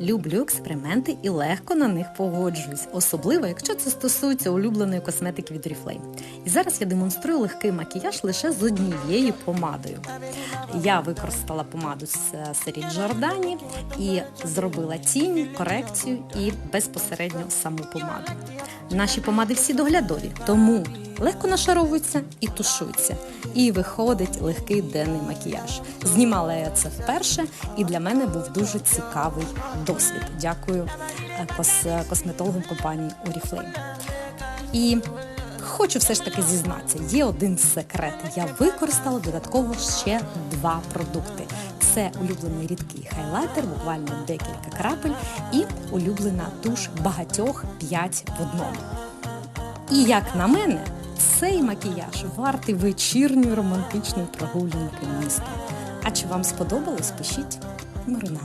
Люблю експерименти і легко на них погоджуюсь, особливо якщо це стосується улюбленої косметики від Oriflame. І зараз я демонструю легкий макіяж лише з однією помадою. Я використала помаду з е, серії Giordani і зробила тінь, корекцію і безпосередньо саму помаду. Наші помади всі доглядові, тому легко нашаровуються і тушуються. І виходить легкий денний макіяж. Знімала я це вперше, і для мене був дуже цікавий досвід. Дякую е, кос- косметологам компанії Oriflame. І хочу все ж таки зізнатися, є один секрет. Я використала додатково ще два продукти. Це улюблений рідкий хайлайтер, буквально декілька крапель, і улюблена туш багатьох 5 в одному. І як на мене, цей макіяж вартий вечірньої романтичної прогулянки міста. А чи вам сподобалось? Пишіть Марина.